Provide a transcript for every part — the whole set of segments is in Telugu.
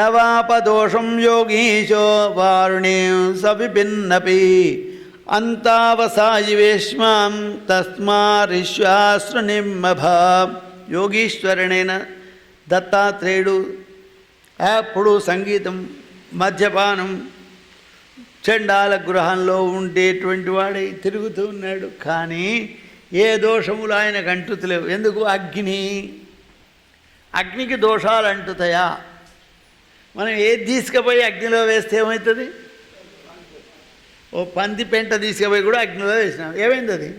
నవాపదోషం యోగీశో వారుణీం సవిభిన్నపి. అంతావసాయి వేష్మాం తస్మారిశ్వాసృనిమ్మభ దత్తాత్రేయుడు ఎప్పుడు సంగీతం మద్యపానం చండాల గృహంలో ఉండేటువంటి వాడై తిరుగుతూ ఉన్నాడు. కానీ ఏ దోషములు ఆయనకు అంటుతలేవు ఎందుకు? అగ్ని. అగ్నికి దోషాలు అంటుతాయా? మనం ఏది తీసుకుపోయి అగ్నిలో వేస్తే ఏమవుతుంది ఓ పంది పెంట తీసుకుపోయి కూడా అగ్నిలో వేసినాం. ఏమైంది అది?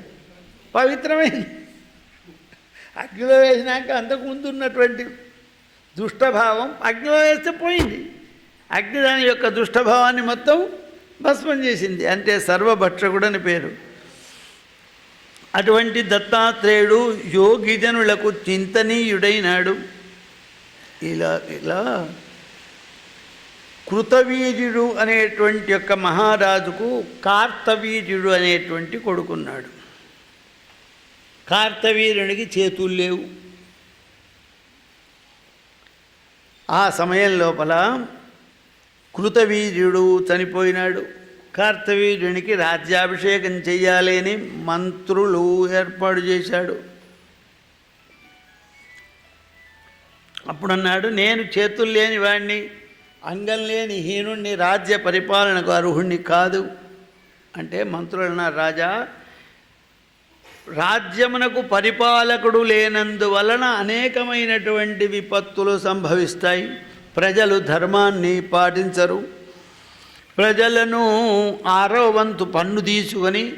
పవిత్రమైంది. అగ్నిలో వేసినాక అంతకు ముందు ఉన్నటువంటి దుష్టభావం అగ్నిలో వేస్తే పోయింది. అగ్ని దాని యొక్క దుష్టభావాన్ని మొత్తం భస్మం చేసింది. అంటే సర్వభక్షకుడని పేరు. అటువంటి దత్తాత్రేయుడు యోగిజనులకు చింతనీయుడైనాడు. ఇలా ఇలా కృతవీర్యుడు అనేటువంటి యొక్క మహారాజుకు కార్తవీర్యుడు అనేటువంటి కొడుకున్నాడు. కార్తవీర్యునికి చేతులు లేవు. ఆ సమయం లోపల కృతవీర్యుడు చనిపోయినాడు. కార్తవీర్యునికి రాజ్యాభిషేకం చెయ్యాలి అని మంత్రులు ఏర్పాటు చేశాడు. అప్పుడన్నాడు నేను చేతులు లేని వాడిని అంగం లేని హీనుణ్ణి రాజ్య పరిపాలనకు అర్హుణ్ణి కాదు. అంటే మంత్రులు అన్నారు రాజా రాజ్యమునకు పరిపాలకుడు లేనందువలన అనేకమైనటువంటి విపత్తులు సంభవిస్తాయి. ప్రజలు ధర్మాన్ని పాటించరు. ప్రజలను ఆరో వంతు పన్ను తీసుకొని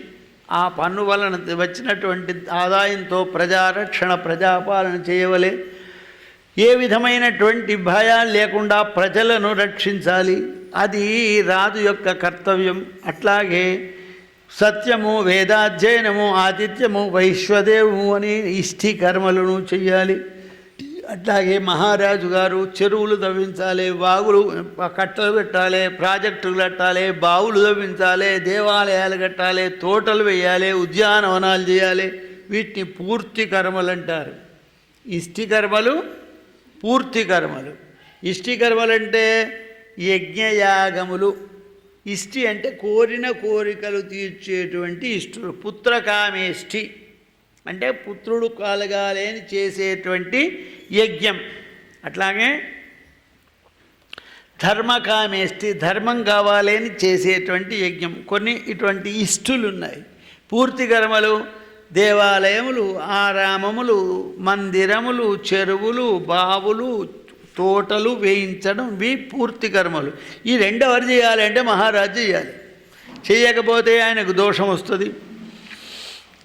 ఆ పన్ను వలన వచ్చినటువంటి ఆదాయంతో ప్రజారక్షణ ప్రజాపాలన చేయవలే. ఏ విధమైనటువంటి భయాలు లేకుండా ప్రజలను రక్షించాలి? అది రాజు యొక్క కర్తవ్యం. అట్లాగే సత్యము వేదాధ్యయనము ఆతిథ్యము వైశ్వదేవము అని ఇష్టి కర్మలను చెయ్యాలి. అట్లాగే మహారాజు గారు చెరువులు తవ్వించాలి వాగులు కట్టలు పెట్టాలి ప్రాజెక్టులు కట్టాలి బావులు తవ్వించాలి దేవాలయాలు కట్టాలి తోటలు వేయాలి ఉద్యానవనాలు చేయాలి. వీటిని పూర్తి కర్మలు అంటారు ఇష్టి కర్మలు పూర్తి కర్మలు. ఇష్టి కర్మలంటే యజ్ఞయాగములు. ఇష్టి అంటే కోరిన కోరికలు తీర్చేటువంటి ఇష్టుడు పుత్రకామేష్టి అంటే పుత్రుడు కలగాలని చేసేటువంటి యజ్ఞం. అట్లాగే ధర్మకామేష్టి ధర్మం కావాలని చేసేటువంటి యజ్ఞం. కొన్ని ఇటువంటి ఇష్టులు ఉన్నాయి పూర్తి కర్మలు దేవాలయములు ఆరామములు మందిరములు చెరువులు బావులు తోటలు వేయించడం ఇవి పూర్తి కర్మలు. ఈ రెండు ఎవరు చేయాలంటే మహారాజు చేయాలి. చేయకపోతే ఆయనకు దోషం వస్తుంది.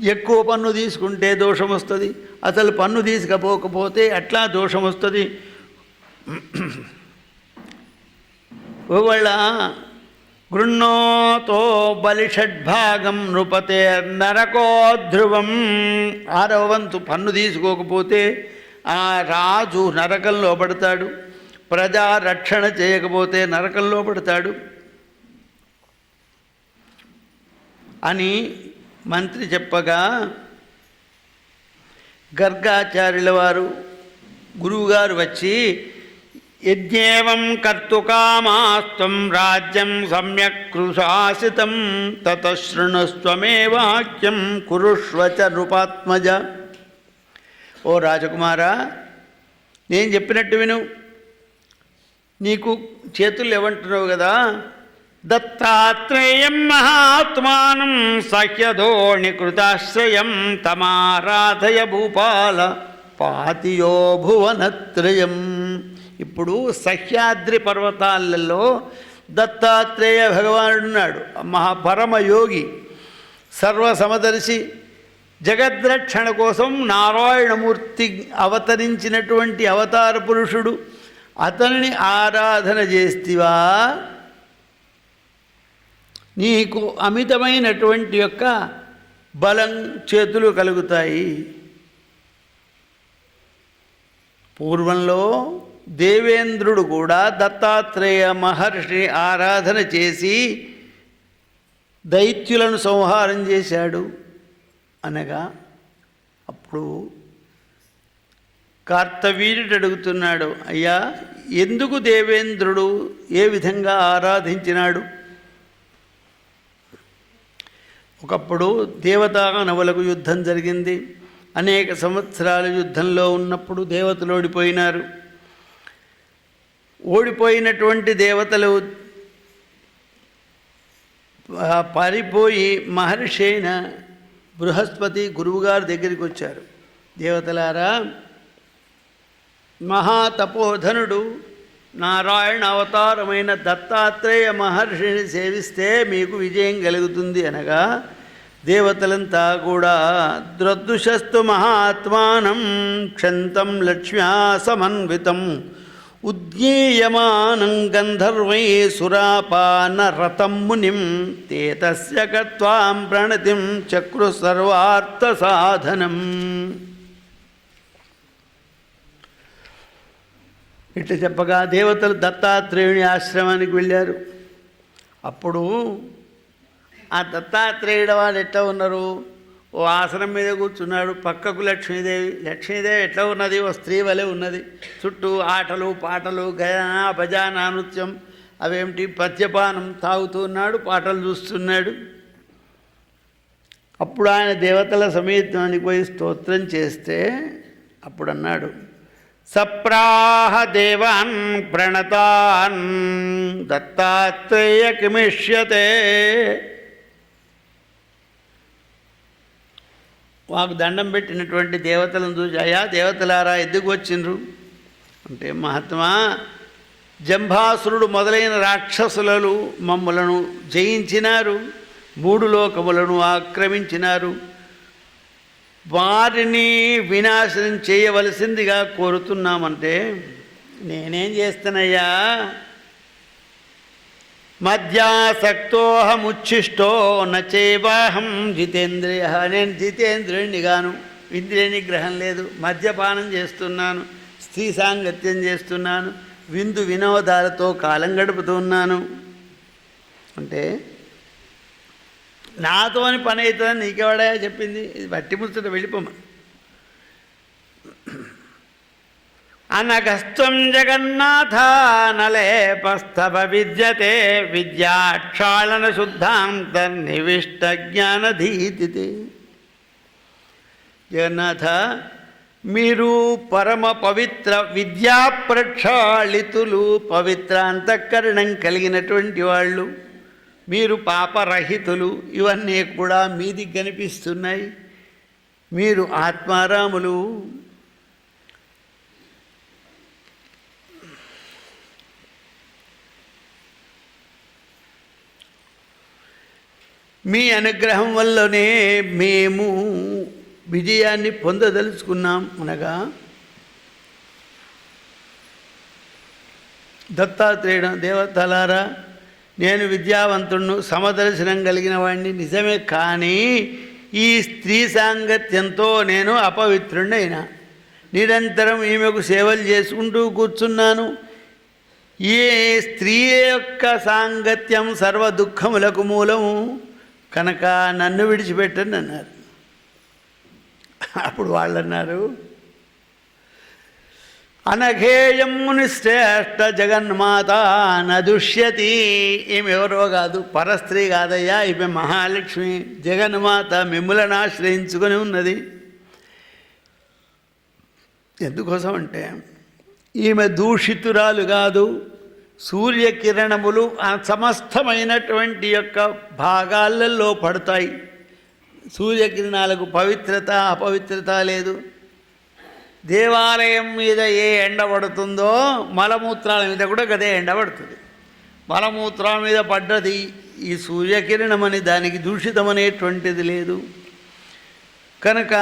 ఎక్కువ పన్ను తీసుకుంటే దోషం వస్తుంది. అసలు పన్ను తీసుకపోకపోతే అట్లా దోషం వస్తుంది? ఒకవేళ గృహ్ణోతో బలిషడ్భాగం నృపతే నరకో ధ్రువం. ఆరవ వంతు పన్ను తీసుకోకపోతే ఆ రాజు నరకంలో పడతాడు. ప్రజా రక్షణ చేయకపోతే నరకంలో పడతాడు. అని మంత్రి చెప్పగా గర్గాచార్యుల వారు గురువుగారు వచ్చి యజ్ఞేవం కర్తుకామాస్త్వం రాజ్యం సమ్యక్ కృశాసితం తతశృణుస్వమే వాక్యం కురుష్వచ నృపాత్మజ ఓ రాజకుమారా నేను చెప్పినట్టు విను. నీకు చేతులు ఏమంటున్నావు కదా? దత్తాత్రేయం మహాత్మానం సహ్యధోణి కృతాశ్రయం తమారాధయ భూపాల పాతియో భువనత్రయం. ఇప్పుడు సహ్యాద్రి పర్వతాలలో దత్తాత్రేయ భగవానుడున్నాడు మహాపరమయోగి సర్వసమదర్శి జగద్రక్షణ కోసం నారాయణమూర్తి అవతరించినటువంటి అవతార పురుషుడు. అతనిని ఆరాధన చేస్తివా? నీకు అమితమైనటువంటి యొక్క బలం చేతులు కలుగుతాయి. పూర్వంలో దేవేంద్రుడు కూడా దత్తాత్రేయ మహర్షిని ఆరాధన చేసి దైత్యులను సంహారం చేశాడు అనగా అప్పుడు కార్తవీర్యుడు అడుగుతున్నాడు అయ్యా ఎందుకు దేవేంద్రుడు ఏ విధంగా ఆరాధించినాడు? ఒకప్పుడు దేవతానవులకు యుద్ధం జరిగింది. అనేక సంవత్సరాల యుద్ధంలో ఉన్నప్పుడు దేవతలు ఓడిపోయినారు. ఓడిపోయినటువంటి దేవతలు పారిపోయి మహర్షి అయిన బృహస్పతి గురువుగారి దగ్గరికి వచ్చారు. దేవతలారా మహాతపోధనుడు నారాయణ అవతారమైన దత్తాత్రేయ మహర్షిని సేవిస్తే మీకు విజయం కలుగుతుంది అనగా దేవతలంతా కూడా ద్రద్దుశస్తు మహాత్మానం క్షంతం లక్ష్మ్యా సమన్వితం ఉద్గీయమానం గంధర్వై సురాపాన మునిం ते తస్య గత్వాం ప్రణతిం చక్రు సర్వార్థ సాధనం. ఇట్లా చెప్పగా దేవతలు దత్తాత్రేయుని ఆశ్రమానికి వెళ్ళారు. అప్పుడు ఆ దత్తాత్రేయుడు వాళ్ళు ఎట్లా ఉన్నారు? ఓ ఆసనం మీద కూర్చున్నాడు. పక్కకు లక్ష్మీదేవి. లక్ష్మీదేవి ఎట్లా ఉన్నది? ఓ స్త్రీ వలె ఉన్నది. చుట్టూ ఆటలు పాటలు గజన భజానా నృత్యం. అవేమిటి? పద్యపానం తాగుతూ ఉన్నాడు పాటలు చూస్తున్నాడు. అప్పుడు ఆయన దేవతల సమేతానికి పోయి స్తోత్రం చేస్తే అప్పుడు అన్నాడు సప్రాహ దేవాన్ ప్రణతాన్ దత్తాత్రేయ కిమిష్యతే వాకు దండం పెట్టినటువంటి దేవతలను చూసి అయా దేవతలారా ఎందుకు వచ్చిండ్రు? అంటే మహాత్మా జంభాసురుడు మొదలైన రాక్షసులను మమ్మలను జయించినారు మూడు లోకములను ఆక్రమించినారు. వారిని వినాశనం చేయవలసిందిగా కోరుతున్నామంటే నేనేం చేస్తానయ్యా? మధ్యాసక్తోహముచ్ఛిష్టో నచేవాహం జితేంద్రియ నేను జితేంద్రుడిని గాను. ఇంద్రియ నిగ్రహం లేదు. మద్యపానం చేస్తున్నాను. స్త్రీ సాంగత్యం చేస్తున్నాను. విందు వినోదాలతో కాలం గడుపుతున్నాను అంటే నాతోని పని అవుతుందని నీకెవడా చెప్పింది? ఇది బట్టి ముచ్చట వెళ్ళిపోమని. అనగస్త్వం జగన్నాథానలేపస్తవ విద్యతే విద్యాక్షాళన శుద్ధాంత నివిష్ట జ్ఞానధీతి జగన్నాథ మీరు పరమ పవిత్ర విద్యా ప్రక్షాళితులు పవిత్ర అంతఃకరణం కలిగినటువంటి వాళ్ళు మీరు పాపరహితులు ఇవన్నీ కూడా మీది కనిపిస్తున్నాయి. మీరు ఆత్మారాములు మీ అనుగ్రహం వల్లనే మేము విజయాన్ని పొందదలుచుకున్నాం అనగా దత్తాత్రేయుడు దేవతలారా నేను విద్యావంతుడును సమదర్శనం కలిగిన వాడిని నిజమే కానీ ఈ స్త్రీ సాంగత్యంతో నేను అపవిత్రుడైనా నిరంతరం ఈమెకు సేవలు చేసుకుంటూ కూర్చున్నాను. ఏ స్త్రీ యొక్క సాంగత్యం సర్వ దుఃఖములకు మూలము? కనుక నన్ను విడిచిపెట్టండి అన్నారు. అప్పుడు వాళ్ళు అన్నారు అనఘేయం శ్రేష్ఠ జగన్మాత నదుష్యతి ఈమె ఎవరో కాదు పరస్త్రీ కాదయ్యా ఈమె మహాలక్ష్మి. జగన్మాత మిమ్ములను ఆశ్రయించుకొని ఉన్నది. ఎందుకోసం అంటే ఈమె దూషితురాలు కాదు సూర్యకిరణములు ఆ సమస్తమైనటువంటి యొక్క భాగాలలో పడతాయి. సూర్యకిరణాలకు పవిత్రత అపవిత్రత లేదు. దేవాలయం మీద ఏ ఎండ పడుతుందో మలమూత్రాల మీద కూడా గదే ఎండ పడుతుంది. మలమూత్రాల మీద పడ్డది ఈ సూర్యకిరణం అని దానికి దూషితమనేటువంటిది లేదు. కనుక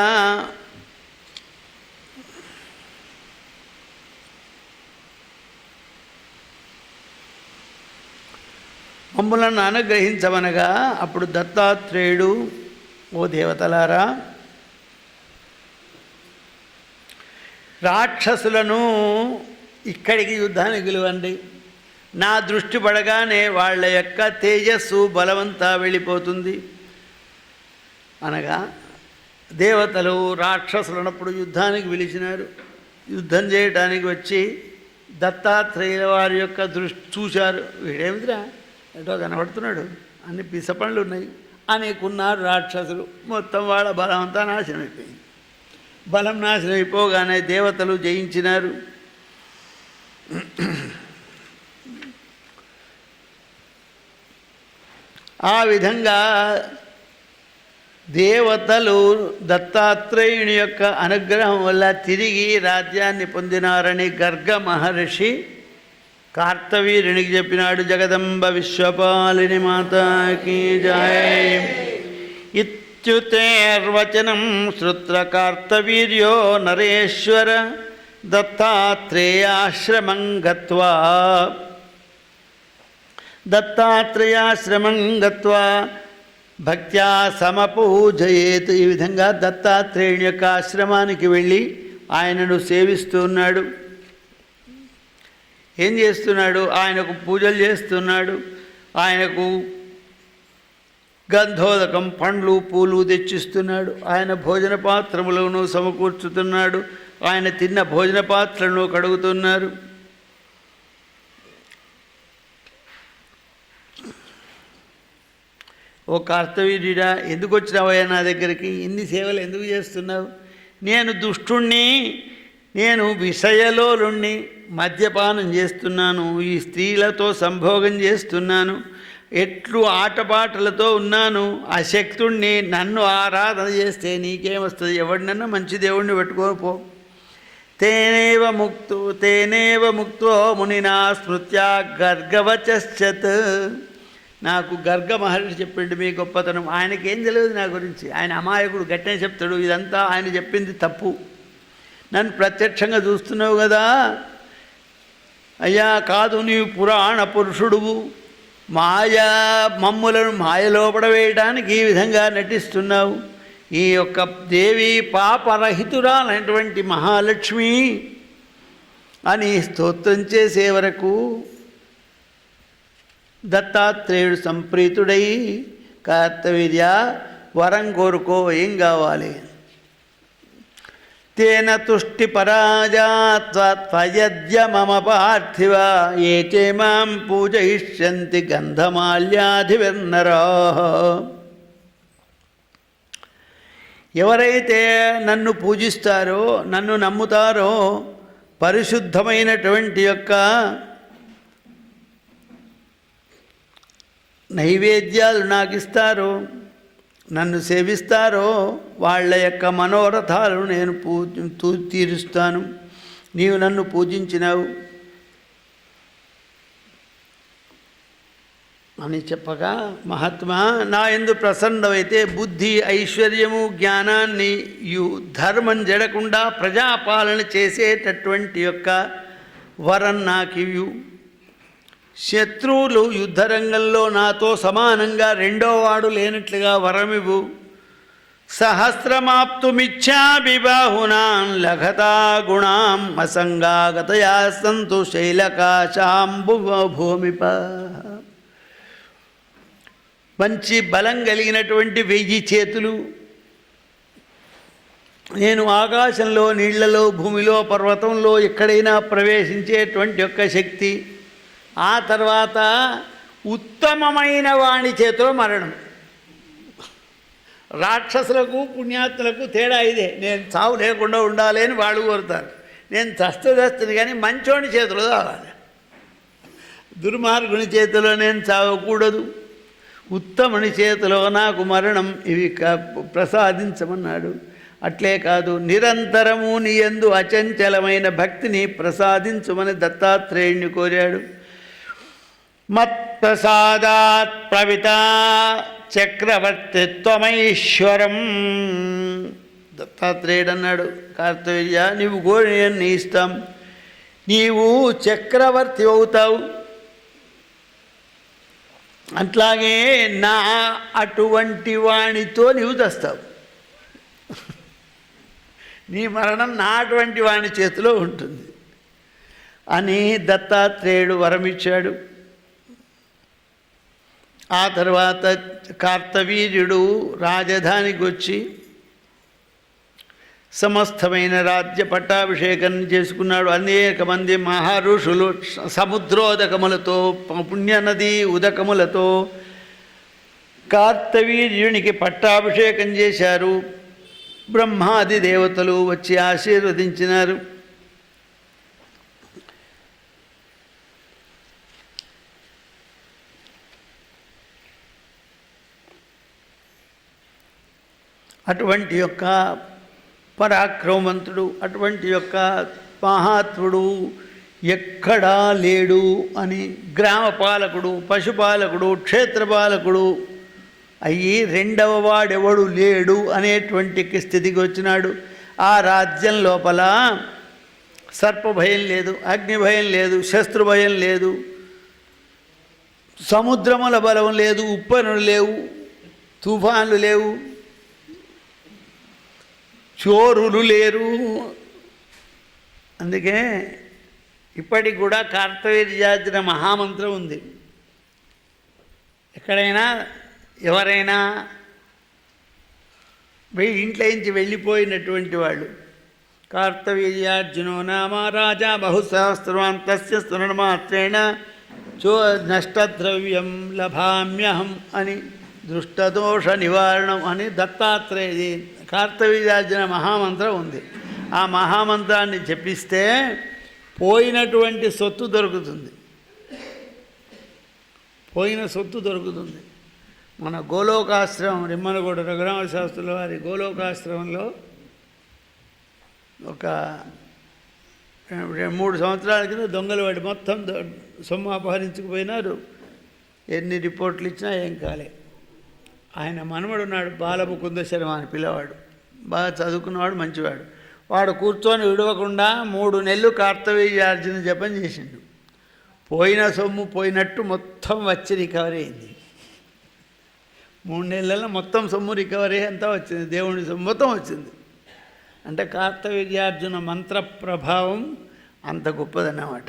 మమ్మలను అనుగ్రహించమనగా అప్పుడు దత్తాత్రేయుడు ఓ దేవతలారా రాక్షసులను ఇక్కడికి యుద్ధానికి గెలువండి నా దృష్టి పడగానే వాళ్ళ యొక్క తేజస్సు బలవంతా వెళ్ళిపోతుంది. అనగా దేవతలు రాక్షసులనప్పుడు యుద్ధానికి పిలిచినారు. యుద్ధం చేయడానికి వచ్చి దత్తాత్రేయుల వారి యొక్క దృష్టి చూశారు. వీడేమిదిరా? ఎటో కనబడుతున్నాడు. అన్ని పిసపండ్లు ఉన్నాయి. అనేకున్నారు రాక్షసులు. మొత్తం వాళ్ళ బలం అంతా నాశనం అయిపోయింది. బలం నాశనం అయిపోగానే దేవతలు జయించినారు. ఆ విధంగా దేవతలు దత్తాత్రేయుని యొక్క అనుగ్రహం వల్ల తిరిగి రాజ్యాన్ని పొందినారని గర్గ మహర్షి కార్తవీరునికి చెప్పినాడు జగదంబ విశ్వపాలిని మాతాకి జాయ్. ఇత్యుతేర్వచనం శ్రుత్ర కార్తవీర్యో నరేశ్వర దత్తాత్రేయాశ్రమం గత్వా. దత్తాత్రేయాశ్రమం గత్వా. భక్త్యా సమపూజయేత్. ఈ విధంగా దత్తాత్రేయుని యొక్క ఆశ్రమానికి వెళ్ళి ఆయనను సేవిస్తున్నాడు ఏం చేస్తున్నాడు? ఆయనకు పూజలు చేస్తున్నాడు. ఆయనకు గంధోదకం పండ్లు పూలు తెచ్చిస్తున్నాడు. ఆయన భోజన పాత్రములను సమకూర్చుతున్నాడు. ఆయన తిన్న భోజన పాత్రలను కడుగుతున్నారు. ఓ కార్తవీర్యుడా ఎందుకు వచ్చినావయ్యా నా దగ్గరికి? ఇన్ని సేవలు ఎందుకు చేస్తున్నావు? నేను దుష్టుణ్ణి నేను విషయలోలుణ్ణి మద్యపానం చేస్తున్నాను ఈ స్త్రీలతో సంభోగం చేస్తున్నాను ఎట్లు ఆటపాటలతో ఉన్నాను ఆ శక్తుణ్ణి నన్ను ఆరాధన చేస్తే నీకేమొస్తుంది? ఎవడినన్నా మంచి దేవుణ్ణి పెట్టుకోపో తేనేవ ముక్తు తేనేవ ముక్తో మునినా స్మృత్యా గర్గవచశ్చత్. నాకు గర్గ మహర్షి చెప్పిండు మీ గొప్పతనం. ఆయనకేం తెలియదు నా గురించి. ఆయన అమాయకుడు గట్టనే చెప్తాడు. ఇదంతా ఆయన చెప్పింది తప్పు. నన్ను ప్రత్యక్షంగా చూస్తున్నావు కదా? అయ్యా కాదు నీవు పురాణ పురుషుడువు. మాయా మమ్ములను మాయలోపడ వేయడానికి ఈ విధంగా నటిస్తున్నావు. ఈ యొక్క దేవి పాపరహితురాలైనటువంటి మహాలక్ష్మి అని స్తోత్రం చేసే వరకు దత్తాత్రేయుడు సంప్రీతుడై కార్తవీర్య వరం కోరుకో ఏం కావాలి? తేన తుష్టి పరాజాత్వయద్య మమ పార్థివ ఏ చే మాం పూజయిష్యంతి గంధమాల్యాధివిర్నరా ఎవరైతే నన్ను పూజిస్తారో నన్ను నమ్ముతారో పరిశుద్ధమైనటువంటి యొక్క నైవేద్యాలు నాకు ఇస్తారో నన్ను సేవిస్తారో వాళ్ళ యొక్క మనోరథాలు నేను పూ తీరుస్తాను. నీవు నన్ను పూజించినావు. అని చెప్పగా మహాత్మా నా ఎందు ప్రసన్నమైతే బుద్ధి ఐశ్వర్యము జ్ఞానాన్ని యు ధర్మం జడకుండా ప్రజాపాలన చేసేటటువంటి యొక్క వరం నాకు ఇవ్వు శత్రువులు యుద్ధరంగంలో నాతో సమానంగా రెండో వాడు లేనట్లుగా వరమివు సహస్రమాప్తుమిచ్చాపి బాహునాం లఘతా గుణాం అసంగాగతయా సంతు శైలకాశాంబు భూమిప మంచి బలం కలిగినటువంటి వెయ్యి చేతులు. నేను ఆకాశంలో నీళ్ళలో భూమిలో పర్వతంలో ఎక్కడైనా ప్రవేశించేటువంటి యొక్క శక్తి. ఆ తర్వాత ఉత్తమమైన వాణి చేతిలో మరణం. రాక్షసులకు పుణ్యాత్తులకు తేడా ఇదే. నేను చావు లేకుండా ఉండాలి అని వాళ్ళు కోరుతారు. నేను చస్తే కానీ మంచోని చేతిలో చావాలి. దుర్మార్గుని చేతిలో నేను చావకూడదు. ఉత్తముని చేతిలో నాకు మరణం ఇవి ప్రసాదించమన్నాడు. అట్లే కాదు నిరంతరము నీ యందు అచంచలమైన భక్తిని ప్రసాదించమని దత్తాత్రేయుణ్ణి కోరాడు. మత్ప్రసాదాత్ ప్రవిత చక్రవర్తిత్వమైశ్వరం దత్తాత్రేయుడు అన్నాడు కార్తవీర్య నీవు కోరిని ఇస్తాం. నీవు చక్రవర్తి అవుతావు. అట్లాగే నా అటువంటి వాణితో నీవు తెస్తావు నీ మరణం నా అటువంటి వాణి చేతిలో ఉంటుంది. అని దత్తాత్రేయుడు వరమిచ్చాడు. ఆ తర్వాత కార్తవీర్యుడు రాజధానికి వచ్చి సమస్తమైన రాజ్య పట్టాభిషేకం చేసుకున్నాడు. అనేక మంది మహర్షులు సముద్రోదకములతో పుణ్యనది ఉదకములతో కార్తవీర్యునికి పట్టాభిషేకం చేశారు. బ్రహ్మాది దేవతలు వచ్చి ఆశీర్వదించినారు. అటువంటి యొక్క పరాక్రమవంతుడు అటువంటి యొక్క మహాత్ముడు ఎక్కడా లేడు అని గ్రామ పాలకుడు పశుపాలకుడు క్షేత్రపాలకుడు అయ్యి రెండవ వాడెవడు లేడు అనేటువంటి స్థితికి వచ్చినాడు. ఆ రాజ్యం లోపల సర్పభయం లేదు అగ్ని భయం లేదు శస్త్రు భయం లేదు సముద్రముల బలం లేదు ఉప్పనులు లేవు తుఫాన్లు లేవు చోరులు లేరు. అందుకే ఇప్పటికి కూడా కార్తవీర్యార్జున మహామంత్రం ఉంది. ఎక్కడైనా ఎవరైనా వె- ఇంట్లో వెళ్ళిపోయినటువంటి వాళ్ళు కార్తవీర్యార్జునో నామ రాజా బహుసహస్రవాన్ తస్య స్మరణమాత్రేణ చో నష్టద్రవ్యం లభామ్యహం అని దృష్టదోష నివారణం అని దత్తాత్రేయ కార్తవీర్యార్జున మహామంత్రం ఉంది. ఆ మహామంత్రాన్ని జపిస్తే పోయినటువంటి సొత్తు దొరుకుతుంది. పోయిన సొత్తు దొరుకుతుంది. మన గోలోకాశ్రమం రిమ్మనగూడ రఘురామ శాస్త్రుల వారి గోలోకాశ్రమంలో ఒక మూడు సంవత్సరాల కింద దొంగలు వాడి మొత్తం సొమ్ము అపహరించుకుపోయినారు. ఎన్ని రిపోర్ట్లు ఇచ్చినా ఏం కాలే. ఆయన మనవడు ఉన్నాడు బాలముకుంద శర్మ అని పిల్లవాడు బాగా చదువుకున్నవాడు మంచివాడు. వాడు కూర్చొని విడవకుండా మూడు నెలలు కార్తవీయార్జున జపం చేసిండు. పోయిన సొమ్ము పోయినట్టు మొత్తం వచ్చి రికవరీ అయింది. మూడు నెలల్లో మొత్తం సొమ్ము రికవరీ అంతా వచ్చింది దేవుని సొమ్ము మొత్తం వచ్చింది. అంటే కార్తవీర్యార్జున మంత్ర ప్రభావం అంత గొప్పదన్నమాట.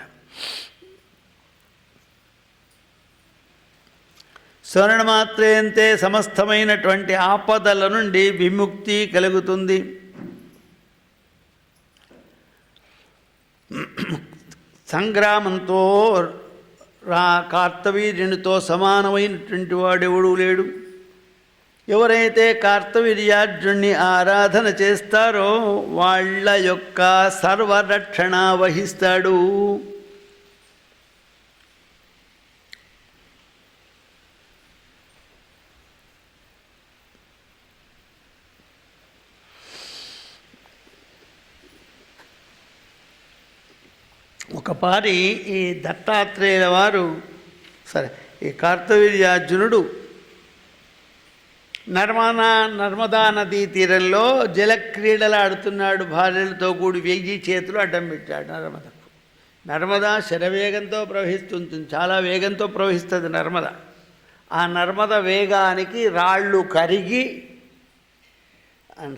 స్మరణమాత్రేంతే సమస్తమైనటువంటి ఆపదల నుండి విముక్తి కలుగుతుంది. సంగ్రామంతో రా కార్తవీర్యునితో సమానమైనటువంటి వాడెవడూ లేడు. ఎవరైతే కార్తవీర్యార్జున్ని ఆరాధన చేస్తారో వాళ్ళ యొక్క సర్వరక్షణ వహిస్తాడు. ఒకపారి ఈ దత్తాత్రేయుల వారు సరే ఈ కార్తవీర్యార్జునుడు నర్మదా నర్మదా నదీ తీరంలో జలక్రీడలు ఆడుతున్నాడు భార్యలతో కూడి వెయ్యి చేతులు అడ్డం పెట్టాడు నర్మదకు నర్మదా శరవేగంతో ప్రవహిస్తుంది చాలా వేగంతో ప్రవహిస్తుంది నర్మద. ఆ నర్మద వేగానికి రాళ్ళు కరిగి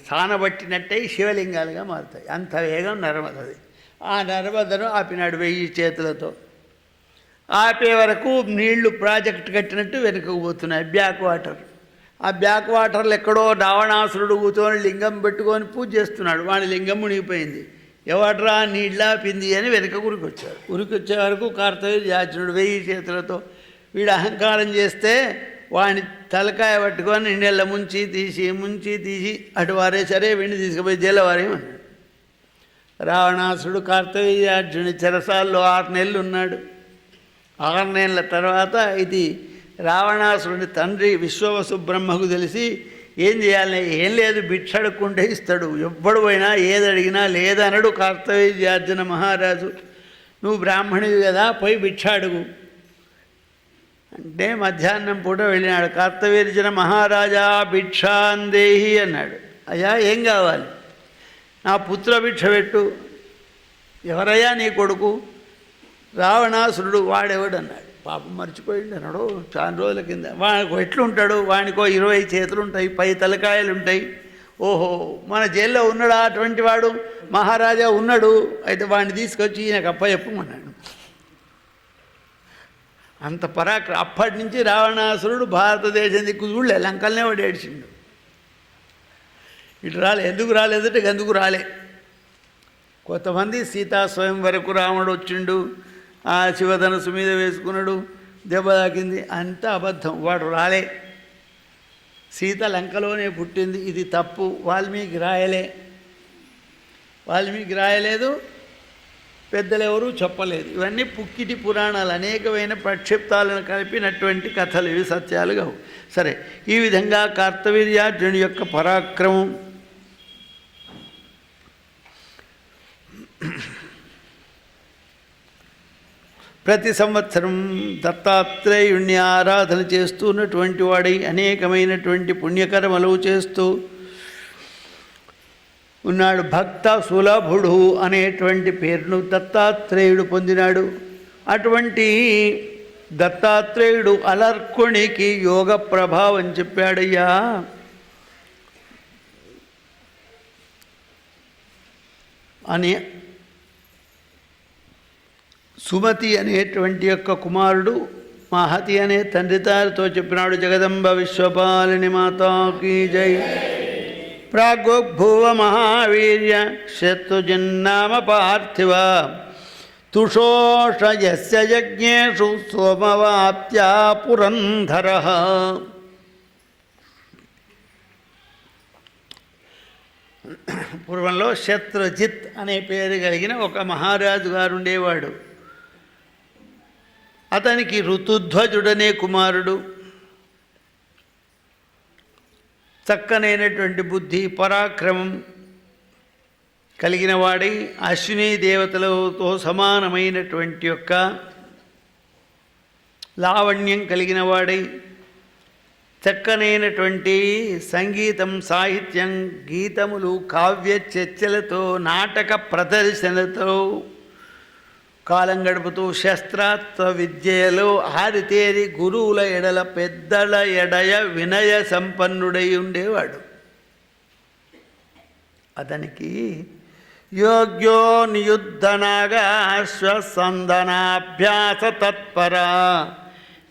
సానబట్టినట్టే శివలింగాలుగా మారుతాయి. అంత వేగం నర్మదది. ఆ నర్మదను ఆపినాడు వెయ్యి చేతులతో. ఆపే వరకు నీళ్ళు ప్రాజెక్ట్ కట్టినట్టు వెనుకకు పోతున్నాయి బ్యాక్ వాటర్. ఆ బ్యాక్ వాటర్లు ఎక్కడో రావణాసురుడు కూర్చొని లింగం పెట్టుకొని పూజ చేస్తున్నాడు. వాడి లింగం మునిగిపోయింది. ఎవడ్రా నీళ్ళాపింది అని వెనుక ఉరికొచ్చాడు. ఉరికొచ్చే వరకు కార్తవీర్యార్జునుడు వెయ్యి చేతులతో వీడు అహంకారం చేస్తే వాడిని తలకాయ పట్టుకొని నీళ్ళ ముంచి తీసి ముంచి తీసి అటు వారే సరే వీడిని తీసుకుపోయి జైలు వారేమన్నాడు. రావణాసుడు కార్తవీర్యార్జుని చెరసాల్లో ఆరు నెలలు ఉన్నాడు ఆరు నెలల తర్వాత ఇది రావణాసురుని తండ్రి విశ్వవసు బ్రహ్మకు తెలిసి ఏం చేయాలి? ఏం లేదు భిక్ష అడుక్కుంటే ఇస్తాడు. ఎవ్వడు పోయినా ఏది అడిగినా లేదనడు కార్తవీర్యార్జున మహారాజు. నువ్వు బ్రాహ్మణివి కదా పోయి భిక్ష అడుగు. అంటే మధ్యాహ్నం పూట వెళ్ళినాడు. కార్తవీర్జున మహారాజా భిక్షాందేహి అన్నాడు. అయ్యా ఏం కావాలి? నా పుత్ర భిక్ష పెట్టు. ఎవరయ్యా నీ కొడుకు? రావణాసురుడు వాడెవడన్నాడు? పాపం మర్చిపోయింది అన్నాడు. చాలా రోజుల కింద. వాడికి ఎట్లుంటాడు? వానికో ఇరవై చేతులు ఉంటాయి పై తలకాయలు ఉంటాయి ఓహో మన జైల్లో ఉన్నాడా అటువంటి వాడు? మహారాజా ఉన్నాడు. అయితే వాడిని తీసుకొచ్చి ఈయనకు అప్ప చెప్పమన్నాడు అంత పరాక్ర అప్పటి నుంచి రావణాసురుడు భారతదేశం దిక్కు చూడలే. లంకల్నే వాడు ఏడిచిండు ఇటు రాలే ఎందుకు రాలేదంటే ఎందుకు రాలే. కొంతమంది సీతా స్వయం వరకు రావణుడు వచ్చిండు ఆ శివధనుసు మీద వేసుకున్నాడు దెబ్బ తాకింది అంతా అబద్ధం వాడు రాలే. సీత లంకలోనే పుట్టింది ఇది తప్పు వాల్మీకి రాయలే. వాల్మీకి రాయలేదు పెద్దలు ఎవరు చెప్పలేదు. ఇవన్నీ పుక్కిటి పురాణాలు అనేకమైన ప్రక్షిప్తాలను కలిపినటువంటి కథలు ఇవి సత్యాలు కావు. సరే ఈ విధంగా కార్తవీర్యార్జునుడి యొక్క పరాక్రమం ప్రతి సంవత్సరం దత్తాత్రేయుణ్ణి ఆరాధన చేస్తున్నటువంటి వాడై అనేకమైనటువంటి పుణ్యకర్మలు చేస్తూ ఉన్నాడు. భక్త సులభుడు అనేటువంటి పేరును దత్తాత్రేయుడు పొందినాడు. అటువంటి దత్తాత్రేయుడు అలర్కునికి యోగ ప్రభావం చెప్పాడయ్యా. అని సుమతి అనేటువంటి యొక్క కుమారుడు మహతి అనే తండ్రి తారితో చెప్పినాడు జగదంబ విశ్వపాలిని మాతాకి జై. ప్రాగోభూవ మహావీర్య శత్రుజిన్నామ పార్థివ. తుషోష యస్య యజ్ఞేషు సోమవాప్త్యా పురంధర. పూర్వంలో శత్రుజిత్ అనే పేరు కలిగిన ఒక మహారాజు గారు ఉండేవాడు. అతనికి ఋతుధ్వజుడనే కుమారుడు. చక్కనైనటువంటి బుద్ధి పరాక్రమం కలిగిన వాడై అశ్విని దేవతలతో సమానమైనటువంటి యొక్క లావణ్యం కలిగిన వాడై చక్కనైనటువంటి సంగీతం సాహిత్యం గీతములు కావ్య చర్చలతో నాటక ప్రదర్శనతో కాలం గడుపుతూ శస్త్రాస్త్ర విద్యలో ఆరితేరి గురువుల ఎడల పెద్దల ఎడయ వినయ సంపన్నుడై ఉండేవాడు. అతనికి యోగ్యో నియుద్ధనగా అశ్వసందనాభ్యాస తత్పర.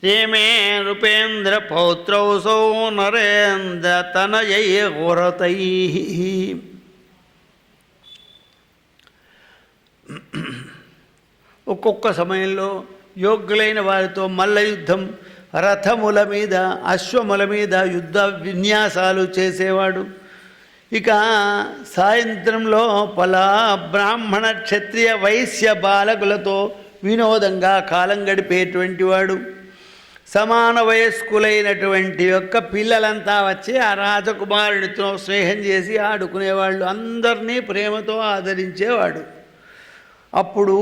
రేమే నృపేంద్ర పౌత్రౌసౌ నరేంద్ర తనయై ఘోరతై ఒక్కొక్క సమయంలో యోగ్యులైన వారితో మల్ల యుద్ధం రథముల మీద అశ్వముల మీద యుద్ధ విన్యాసాలు చేసేవాడు. ఇక సాయంత్రంలో పలా బ్రాహ్మణ క్షత్రియ వైశ్య బాలకులతో వినోదంగా కాలం గడిపేటువంటి వాడు. సమాన వయస్కులైనటువంటి యొక్క పిల్లలంతా వచ్చి ఆ రాజకుమారుడితో స్నేహం చేసి ఆడుకునేవాళ్ళు. అందరినీ ప్రేమతో ఆదరించేవాడు. అప్పుడు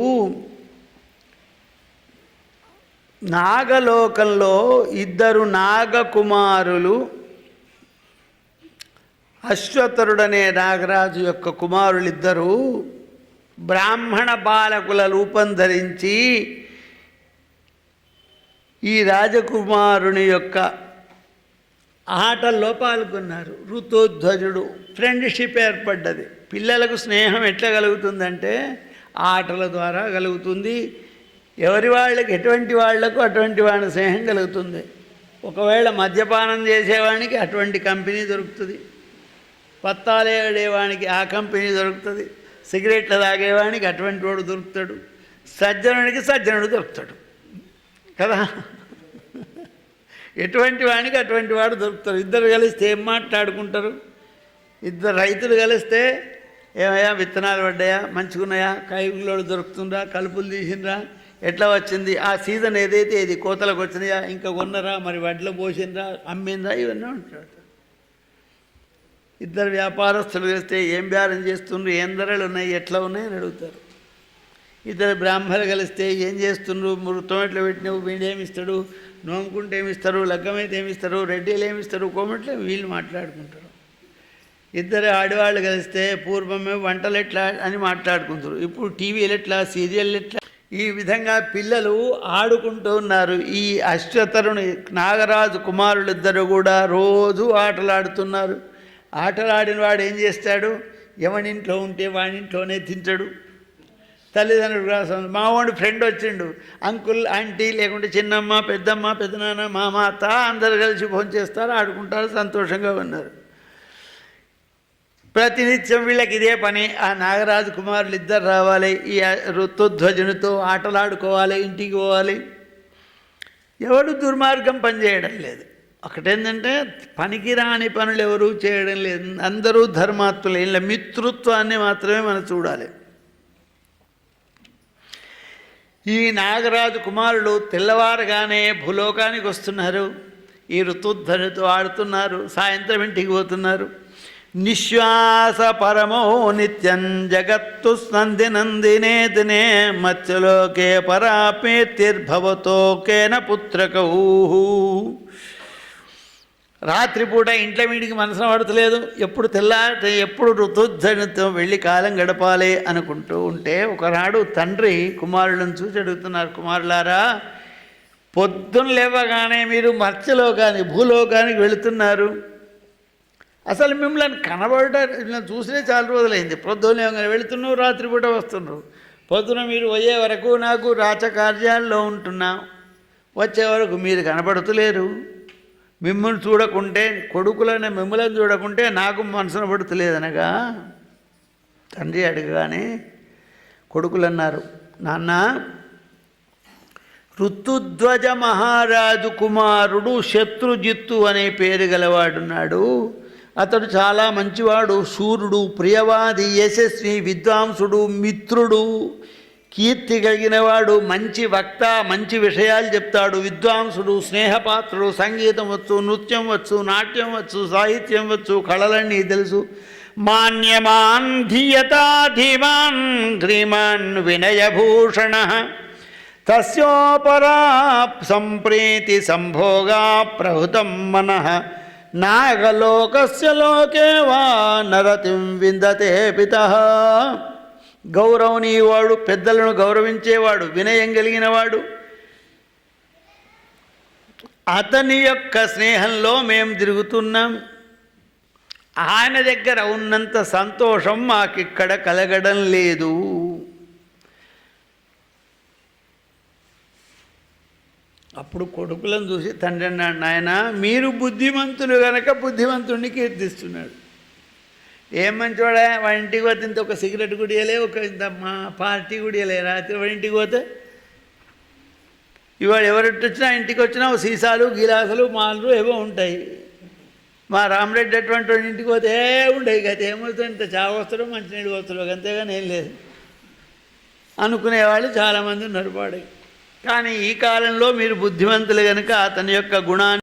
నాగలోకంలో ఇద్దరు నాగకుమారులు అశ్వతరుడనే నాగరాజు యొక్క కుమారులిద్దరూ బ్రాహ్మణ బాలకుల రూపం ధరించి ఈ రాజకుమారుని యొక్క ఆటల్లో పాల్గొన్నారు. ఋతుధ్వజుడు ఫ్రెండ్షిప్ ఏర్పడ్డది. పిల్లలకు స్నేహం ఎట్లా కలుగుతుందంటే ఆటల ద్వారా కలుగుతుంది. ఎవరి వాళ్ళకి ఎటువంటి వాళ్ళకు అటువంటి వాళ్ళ స్నేహం కలుగుతుంది. ఒకవేళ మద్యపానం చేసేవానికి అటువంటి కంపెనీ దొరుకుతుంది. పత్తాలేడేవానికి ఆ కంపెనీ దొరుకుతుంది. సిగరెట్లు తాగేవానికి అటువంటి వాడు దొరుకుతాడు. సజ్జనుడికి సజ్జనుడు దొరుకుతాడు. కదా? ఎటువంటి వానికి అటువంటి వాడు దొరుకుతారు ఇద్దరు కలిస్తే ఏం మాట్లాడుకుంటారు? ఇద్దరు రైతులు కలిస్తే ఏమయ్యా విత్తనాలు పడ్డాయా మంచిగున్నాయా కాయగూరలు దొరుకుతుందా కలుపులు తీసిండ్రా ఎట్లా వచ్చింది? ఆ సీజన్ ఏదైతే ఇది కోతలకు వచ్చినాయా ఇంకా కొన్నరా మరి వడ్లు పోసిండ్రా అమ్మిందా ఇవన్నీ ఉంటాడు ఇద్దరు వ్యాపారస్తులు వేస్తే ఏం బేరం చేస్తుండ్రు? ఏం ధరలు ఉన్నాయి? ఎట్లా ఉన్నాయి అని అడుగుతారు. ఇద్దరు బ్రాహ్మణులు కలిస్తే ఏం చేస్తుండ్రు? మృతం ఎట్లా పెట్టినావు వీళ్ళు ఇస్తాడు? నోముకుంటే ఏమిస్తారు లగ్గమైతే ఏమిస్తారు రెడ్డిలు ఏమిస్తారు కోమట్లే కోమట్లు వీళ్ళు మాట్లాడుకుంటారు. ఇద్దరు ఆడవాళ్ళు కలిస్తే పూర్వమే వంటలు ఎట్లా అని మాట్లాడుకుంటారు. ఇప్పుడు టీవీలు ఎట్లా? సీరియల్ ఎట్లా? ఈ విధంగా పిల్లలు ఆడుకుంటూ ఉన్నారు. ఈ అశ్వతరుని నాగరాజు కుమారులిద్దరు కూడా రోజు ఆటలాడుతున్నారు. ఆటలాడిన వాడు ఏం చేస్తాడు? ఎవనింట్లో ఉంటే వాడింట్లోనే తింటాడు. తల్లిదండ్రులు కోసం మావాడు ఫ్రెండ్ వచ్చిండు. అంకుల్ ఆంటీ లేకుంటే చిన్నమ్మ పెద్దమ్మ పెద్దనాన్న మామ అత్త అందరు కలిసి ఫోన్ చేస్తారు ఆడుకుంటారు సంతోషంగా ఉన్నారు. ప్రతినిత్యం వీళ్ళకి ఇదే పని. ఆ నాగరాజు కుమారులు ఇద్దరు రావాలి. ఈ ఋతుధ్వజునితో ఆటలాడుకోవాలి ఇంటికి పోవాలి. ఎవడు దుర్మార్గం పనిచేయడం లేదు. ఒకటేంటంటే పనికిరాని పనులు ఎవరూ చేయడం లేదు. అందరూ ధర్మాత్ములు. ఇలా మిత్రుత్వాన్ని మాత్రమే మనం చూడాలి. ఈ నాగరాజు కుమారుడు తెల్లవారుగానే భూలోకానికి వస్తున్నారు. ఈ ఋతుధ్వనితో ఆడుతున్నారు. సాయంత్రం ఇంటికి పోతున్నారు. నిశ్వాస పరమో నిత్యం జగత్తు సంధి నందినే దినే మత్స్యలోకే పరాపేతిర్భవతో కేన పుత్రకౌ. రాత్రిపూట ఇంట్లో వీడికి మనసున పడతలేదు. ఎప్పుడు తెల్లారి ఎప్పుడు ఋతుధ్వనితో వెళ్ళి కాలం గడపాలి అనుకుంటూ ఉంటే ఒకనాడు తండ్రి కుమారులను చూసి అడుగుతున్నారు కుమారులారా పొద్దున్న లేవగానే మీరు మత్స్యలోకానికి భూలోకానికి వెళుతున్నారు. అసలు మిమ్మల్ని కనబడటం చూసినే చాలా రోజులైంది. పొద్దున్న వెళుతున్నావు రాత్రిపూట వస్తున్నారు పొద్దున మీరు పోయే వరకు నాకు రాచకార్యాల్లో ఉంటున్నా. వచ్చే వరకు మీరు కనబడుతులేరు. మిమ్మల్ని చూడకుంటే కొడుకులైన మిమ్మల్ని చూడకుంటే నాకు మనసున పడుతులేదనగా? తండ్రి అడగగానే కొడుకులు అన్నారు నాన్న ఋతుధ్వజ మహారాజు కుమారుడు శత్రుజిత్తు అనే పేరు గలవాడున్నాడు. అతడు చాలా మంచివాడు శూరుడు ప్రియవాది యశస్వి విద్వాంసుడు మిత్రుడు కీర్తి కలిగినవాడు మంచి వక్త మంచి విషయాలు చెప్తాడు విద్వాంసుడు స్నేహపాత్రుడు సంగీతం వచ్చు నృత్యం వచ్చు నాట్యం వచ్చు సాహిత్యం వచ్చు కళలన్నీ తెలుసు. మాన్యమాన్ ధియతాధిమాన్ ధ్రీమాన్ వినయభూషణ తస్యోపరా సంప్రీతి సంభోగా ప్రహృతం మనః నాగలోకస్య లోకే వా నరతిం విందతే పిత. గౌరవనీయవాడు పెద్దలను గౌరవించేవాడు వినయం కలిగినవాడు అతని యొక్క స్నేహంలో మేము తిరుగుతున్నాం. ఆయన దగ్గర ఉన్నంత సంతోషం మాకిక్కడ కలగడం లేదు. అప్పుడు కొడుకులను చూసి తండ్రి అన్నాడు నాయన మీరు బుద్ధిమంతులు గనక బుద్ధిమంతుడిని కీర్తిస్తున్నాడు. ఏం మంచివాడా వాడి ఇంటికి పోతే ఇంత ఒక సిగరెట్ గుడియలే ఒక ఇంత మా పార్టీ గుడియలే రాత్రి వాడి ఇంటికి పోతే? ఇవాళ ఎవరెట్టి వచ్చినా ఇంటికి వచ్చినా సీసాలు గిలాసులు మాలు ఏవో ఉంటాయి. మా రామరెడ్డి అటువంటి వాడి ఇంటికి పోతే ఏ ఉండేవి కదా. ఏమవుతుంది ఇంత చావ వస్తాడో మంచినీళ్ళు వస్తాడో అంతేగాని ఏం లేదు. అనుకునేవాళ్ళు చాలామంది ఉన్నారు పాడే కానీ ఈ కాలంలో మీరు బుద్ధిమంతులు కనుక అతని యొక్క గుణాన్ని